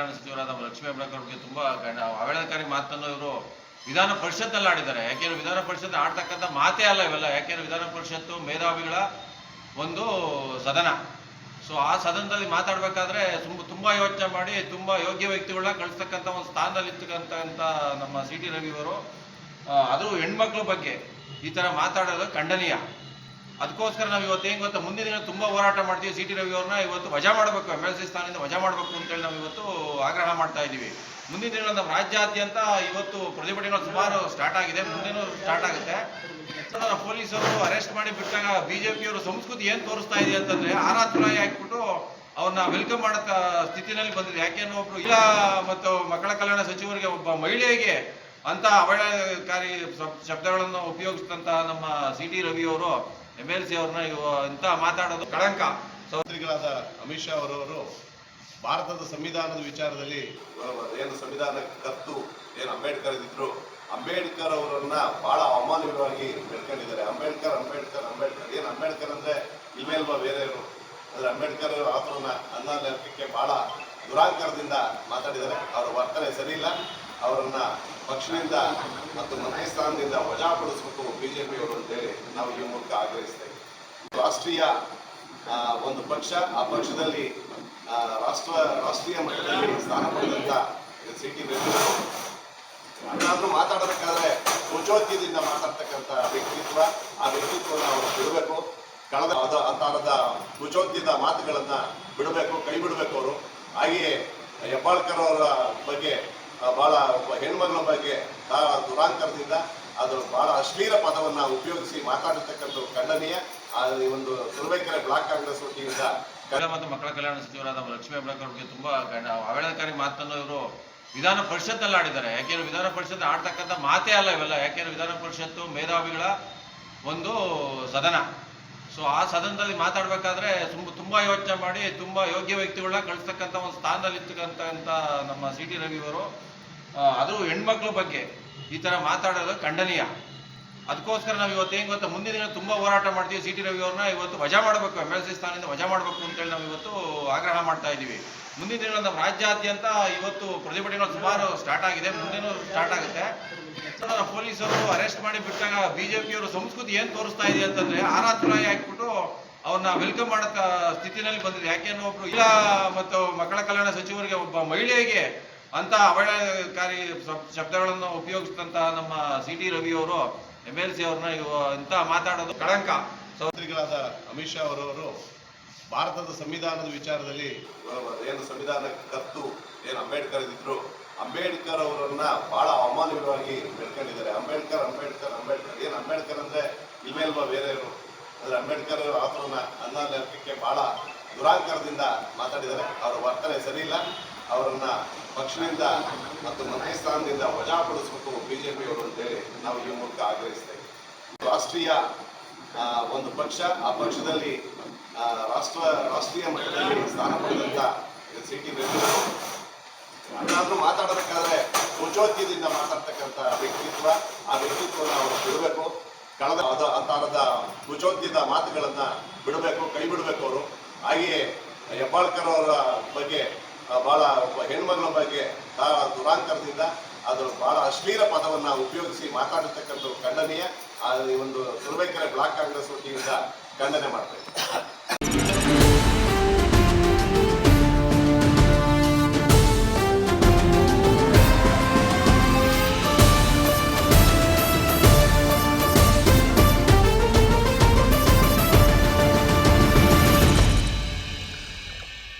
ಕಲ್ಯಾಣ ಸಚಿವರಾದ ಲಕ್ಷ್ಮೀ ಹೆಬ್ಬಾಳ್ಕರ್ ಅವರಿಗೆ ತುಂಬಾ ಅವಹೇಳನಕಾರಿ ಮಾತನ್ನು ಇವರು ವಿಧಾನ ಪರಿಷತ್ನಲ್ಲಿ ಆಡಿದ್ದಾರೆ. ಯಾಕೆಂದ್ರೆ ವಿಧಾನ ಪರಿಷತ್ ಆಡ್ತಕ್ಕಂಥ ಮಾತೇ ಅಲ್ಲ ಇವೆಲ್ಲ. ಯಾಕೆಂದ್ರೆ ವಿಧಾನ ಪರಿಷತ್ತು ಮೇಧಾವಿಗಳ ಒಂದು ಸದನ. ಸೊ ಆ ಸದನದಲ್ಲಿ ಮಾತಾಡಬೇಕಾದ್ರೆ ತುಂಬ ತುಂಬಾ ಯೋಚನೆ ಮಾಡಿ ತುಂಬಾ ಯೋಗ್ಯ ವ್ಯಕ್ತಿಗಳನ್ನ ಕಳಿಸ್ತಕ್ಕಂಥ ಒಂದು ಸ್ಥಾನದಲ್ಲಿ ಇರ್ತಕ್ಕಂಥ ನಮ್ಮ ಸಿ ಟಿ ರವಿ ಅವರು ಅದು ಹೆಣ್ಮಕ್ಳ ಬಗ್ಗೆ ಈ ತರ ಮಾತಾಡೋದು ಖಂಡನೀಯ. ಅದಕ್ಕೋಸ್ಕರ ನಾವು ಇವತ್ತು ಏನ್ ಗೊತ್ತಾ? ಮುಂದಿನ ದಿನ ತುಂಬಾ ಹೋರಾಟ ಮಾಡ್ತೀವಿ. ಸಿ ಟಿ ರವಿ ಅವ್ರನ್ನ ಇವತ್ತು ವಜಾ ಮಾಡಬೇಕು ಎಂ ಎಲ್ ಸಿ ಸ್ಥಾನದಿಂದ ವಜಾ ಮಾಡಬೇಕು ಅಂತೇಳಿ ನಾವು ಇವತ್ತು ಆಗ್ರಹ ಮಾಡ್ತಾ ಇದ್ದೀವಿ. ಮುಂದಿನ ದಿನ ನಮ್ಮ ರಾಜ್ಯಾದ್ಯಂತ ಇವತ್ತು ಪ್ರತಿಭಟನೆಗಳು ಸುಮಾರು ಸ್ಟಾರ್ಟ್ ಆಗಿದೆ. ಮುಂದೇನು ಸ್ಟಾರ್ಟ್ ಆಗುತ್ತೆ. ಪೊಲೀಸರು ಅರೆಸ್ಟ್ ಮಾಡಿ ಬಿಟ್ಟಾಗ ಪಿಯವರು ಸಂಸ್ಕೃತಿ ಏನು ತೋರಿಸ್ತಾ ಇದೆ ಅಂತಂದ್ರೆ ಆರಾಧುರಾಯಿ ಹಾಕ್ಬಿಟ್ಟು ಅವ್ರನ್ನ ವೆಲ್ಕಮ್ ಮಾಡೋ ಸ್ಥಿತಿನಲ್ಲಿ ಬಂದಿದೆ ಯಾಕೆನೋ ಒಬ್ರು ಇಲ್ಲ ಮತ್ತು ಮಕ್ಕಳ ಕಲ್ಯಾಣ ಸಚಿವರಿಗೆ ಒಬ್ಬ ಮಹಿಳೆಗೆ ಅಂತ ಅವಹೇಳನಕಾರಿ ಶಬ್- ಶಬ್ದಗಳನ್ನು ಉಪಯೋಗಿಸಿದಂತಹ ನಮ್ಮ ಸಿ ಟಿ ರವಿ ಅವರು ಎಂ ಎಲ್ ಸಿ ಅವ್ರನ್ನ ಇಂತ ಮಾತಾಡೋದು ಕಳಂಕ. ಸಹೋದರಿಗಳಾದ ಅಮಿತ್ ಶಾ ಅವರವರು ಭಾರತದ ಸಂವಿಧಾನದ ವಿಚಾರದಲ್ಲಿ ಏನು ಸಂವಿಧಾನ ಕತ್ತು ಏನು ಅಂಬೇಡ್ಕರ್ ಇದ್ರು ಅಂಬೇಡ್ಕರ್ ಅವರನ್ನ ಬಹಳ ಅವಮಾನವಾಗಿ ಬೆಳ್ಕೊಂಡಿದ್ದಾರೆ ಅಂಬೇಡ್ಕರ್ ಅಂಬೇಡ್ಕರ್ ಅಂಬೇಡ್ಕರ್. ಏನು ಅಂಬೇಡ್ಕರ್ ಅಂದ್ರೆ ಇಲ್ವೇ ಬೇರೆ ಬೇರೆಯವರು ಅಂದ್ರೆ ಅಂಬೇಡ್ಕರ್ ಆತನ ಅನ್ನ ಲೆಕ್ಕಕ್ಕೆ ಬಹಳ ದುರಾಂಕಾರದಿಂದ ಮಾತಾಡಿದ್ದಾರೆ. ಅವರ ವರ್ತನೆ ಸರಿ ಇಲ್ಲ ಅವರನ್ನ ಪಕ್ಷದಿಂದ ಮತ್ತು ಮನೆಯ ಸ್ಥಾನದಿಂದ ವಜಾಪಡಿಸಬೇಕು ಬಿಜೆಪಿಯವರು ಅಂತೇಳಿ ನಾವು ಈ ಮೂಲಕ ಆಗ್ರಹಿಸ್ತೇವೆ. ರಾಷ್ಟ್ರೀಯ ಆ, ಒಂದು ಪಕ್ಷ ಆ ಪಕ್ಷದಲ್ಲಿ ಆ, ರಾಷ್ಟ್ರ ರಾಷ್ಟ್ರೀಯ ಮಟ್ಟದಲ್ಲಿ ಸ್ಥಾನ ಪಡೆದಂತ ಸಿ ಟಿ ಅದಾದ್ರೂ ಮಾತಾಡಬೇಕಾದ್ರೆ ಮುಚ್ಚೋದ್ಯದಿಂದ ಮಾತಾಡ್ತಕ್ಕಂಥ ವ್ಯಕ್ತಿತ್ವ ಆ ವ್ಯಕ್ತಿತ್ವನ ಅವರು ಬಿಡಬೇಕು. ಕಳೆದ ಅದ ಥರದ ಮುಚ್ಚೋದ್ಯದ ಮಾತುಗಳನ್ನ ಬಿಡಬೇಕು ಕೈ ಬಿಡಬೇಕು ಅವರು. ಹಾಗೆಯೇ ಹೆಬ್ಬಾಳ್ಕರ್ ಅವರ ಬಗ್ಗೆ ಬಹಳ ಒಬ್ಬ ಹೆಣ್ಮಗಳ ಬಗ್ಗೆ ದುರಾಂಕರದಿಂದ ಅದು ಬಹಳ ಅಶ್ಲೀಲ ಪದವನ್ನ ಉಪಯೋಗಿಸಿ ಮಾತಾಡಿರ್ತಕ್ಕಂಥ ಖಂಡನೀಯ. ಈ ಒಂದು ತುರುವೇಕೆರೆ ಬ್ಲಾಕ್ ಕಾಂಗ್ರೆಸ್ ವತಿಯಿಂದ ಮತ್ತು ಮಕ್ಕಳ ಕಲ್ಯಾಣ ಸಚಿವರಾದ ಲಕ್ಷ್ಮೀ ಹೆಬ್ಬಳಕರ್ ಅವರಿಗೆ ತುಂಬಾ ಅವಹೇಳನಕಾರಿ ಮಾತನ್ನು ಇವರು ವಿಧಾನ ಪರಿಷತ್ನಲ್ಲಿ ಆಡಿದ್ದಾರೆ. ಯಾಕೆಂದ್ರೆ ವಿಧಾನ ಪರಿಷತ್ ಆಡ್ತಕ್ಕಂಥ ಮಾತೇ ಅಲ್ಲ ಇವೆಲ್ಲ. ಯಾಕೆಂದ್ರೆ ವಿಧಾನ ಪರಿಷತ್ತು ಮೇಧಾವಿಗಳ ಒಂದು ಸದನ. ಸೊ ಆ ಸದನದಲ್ಲಿ ಮಾತಾಡಬೇಕಾದ್ರೆ ತುಂಬ, ತುಂಬಾ ಯೋಚನೆ ಮಾಡಿ, ತುಂಬಾ ಯೋಗ್ಯ ವ್ಯಕ್ತಿಗಳನ್ನ ಕಳಿಸ್ತಕ್ಕಂಥ ಒಂದು ಸ್ಥಾನದಲ್ಲಿ ಇರ್ತಕ್ಕಂಥ ನಮ್ಮ ಸಿ ಟಿ ರವಿ ಅವರು ಅದು ಹೆಣ್ಮಕ್ಳ ಬಗ್ಗೆ ಈ ತರ ಮಾತಾಡೋದು ಖಂಡನೀಯ. ಅದಕ್ಕೋಸ್ಕರ ನಾವು ಇವತ್ತು ಏನ್ ಗೊತ್ತಾ, ಮುಂದಿನ ದಿನ ತುಂಬಾ ಹೋರಾಟ ಮಾಡ್ತೀವಿ. ಸಿ ಟಿ ರವಿ ಅವ್ರನ್ನ ಇವತ್ತು ವಜಾ ಮಾಡಬೇಕು ಎಂ ಎಲ್ ಸಿ ಸ್ಥಾನದಿಂದ ವಜಾ ಮಾಡಬೇಕು ಅಂತೇಳಿ ನಾವು ಇವತ್ತು ಆಗ್ರಹ ಮಾಡ್ತಾ ಇದ್ದೀವಿ. ಮುಂದಿನ ದಿನ ನಮ್ಮ ರಾಜ್ಯಾದ್ಯಂತ ಇವತ್ತು ಪ್ರತಿಭಟನೆಗಳು ಸುಮಾರು ಸ್ಟಾರ್ಟ್ ಆಗಿದೆ. ಮುಂದೇನು ಸ್ಟಾರ್ಟ್ ಆಗುತ್ತೆ. ಪೊಲೀಸರು ಅರೆಸ್ಟ್ ಮಾಡಿ ಬಿಟ್ಟಾಗ ಬಿಜೆಪಿಯವರು ಸಂಸ್ಕೃತಿ ಏನು ತೋರಿಸ್ತಾ ಇದೆ ಅಂತಂದ್ರೆ ಆರಾಧುರಾಯಿ ಹಾಕ್ಬಿಟ್ಟು ಅವ್ರನ್ನ ವೆಲ್ಕಮ್ ಮಾಡೋ ಸ್ಥಿತಿನಲ್ಲಿ ಬಂದಿದೆ. ಯಾಕೆಂದ್ರೆ ಒಬ್ರು, ಇಲ್ಲ, ಮತ್ತು ಮಕ್ಕಳ ಕಲ್ಯಾಣ ಸಚಿವರಿಗೆ ಒಬ್ಬ ಮಹಿಳೆಗೆ ಅಂತ ಅವಳಕಾರಿ ಶಬ್- ಶಬ್ದಗಳನ್ನು ಉಪಯೋಗಿಸಿದಂತ ನಮ್ಮ ಸಿ ಟಿ ರವಿ ಅವರು ಎಂ ಎಲ್ ಸಿ ಅವ್ರನ್ನ ಇಂತ ಮಾತಾಡೋದು ಕಳಂಕ. ಸಹೋದರಿಗಳಾದ ಅಮಿತ್ ಶಾ ಅವರವರು ಭಾರತದ ಸಂವಿಧಾನದ ವಿಚಾರದಲ್ಲಿ ಏನು ಸಂವಿಧಾನ ಕತ್ತು ಏನು ಅಂಬೇಡ್ಕರ್ ಇದ್ರು, ಅಂಬೇಡ್ಕರ್ ಅವರನ್ನ ಬಹಳ ಅವಮಾನವಾಗಿ ಬೆಳ್ಕೊಂಡಿದ್ದಾರೆ. ಅಂಬೇಡ್ಕರ್ ಅಂಬೇಡ್ಕರ್ ಅಂಬೇಡ್ಕರ್. ಏನು ಅಂಬೇಡ್ಕರ್ ಅಂದ್ರೆ ಇಲ್ವಾ ಬೇರೆಯವರು ಅಂದ್ರೆ ಅಂಬೇಡ್ಕರ್ ಆತರನ್ನ ಅನ್ನ ಬಹಳ ದುರಾಂಕಾರದಿಂದ ಮಾತಾಡಿದ್ದಾರೆ. ಅವರ ವರ್ತನೆ ಸರಿ ಇಲ್ಲ. ಅವರನ್ನ ಪಕ್ಷದಿಂದ ಮತ್ತು ಮಂತ್ರಿ ಸ್ಥಾನದಿಂದ ವಜಾಪಡಿಸಬೇಕು ಅಂತ ಅಂತೇಳಿ ನಾವು ಈ ಮೂಲಕ ಆಗ್ರಹಿಸ್ತೇವೆ. ರಾಷ್ಟ್ರೀಯ ಒಂದು ಪಕ್ಷ ಆ ಪಕ್ಷದಲ್ಲಿ ಆ, ರಾಷ್ಟ್ರ ರಾಷ್ಟ್ರೀಯ ಮಟ್ಟದಲ್ಲಿ ಸ್ಥಾನ ಪಡೆದಂತ ಸಿ ಟಿ ಮಾತಾಡಬೇಕಾದ್ರೆ ಮುಚ್ಚೋದ್ಯದಿಂದ ಮಾತಾಡ್ತಕ್ಕಂಥ ವ್ಯಕ್ತಿತ್ವ ಆ ವ್ಯಕ್ತಿತ್ವನ ಅವರು ಬಿಡಬೇಕು. ಕಳೆದ ಅದ ಅಂತಾರದ ಮುಚ್ಚೋದ್ಯದ ಮಾತುಗಳನ್ನ ಬಿಡಬೇಕು ಕೈ ಬಿಡಬೇಕು ಅವರು. ಹಾಗೆಯೇ ಹೆಬ್ಬಾಳ್ಕರ್ ಅವರ ಬಗ್ಗೆ ಬಹಳ ಒಬ್ಬ ಹೆಣ್ಮಗಳ ಬಗ್ಗೆ ದುರಾಂಕರದಿಂದ ಅದು ಬಹಳ ಅಶ್ಲೀಲ ಪದವನ್ನ ಉಪಯೋಗಿಸಿ ಮಾತಾಡಿರ್ತಕ್ಕಂಥ ಖಂಡನೀಯ. ಒಂದು ತುರುವೇಕೆರೆ ಬ್ಲಾಕ್ ಕಾಂಗ್ರೆಸ್ ವತಿಯಿಂದ ಖಂಡನೆ ಮಾಡ್ತೇವೆ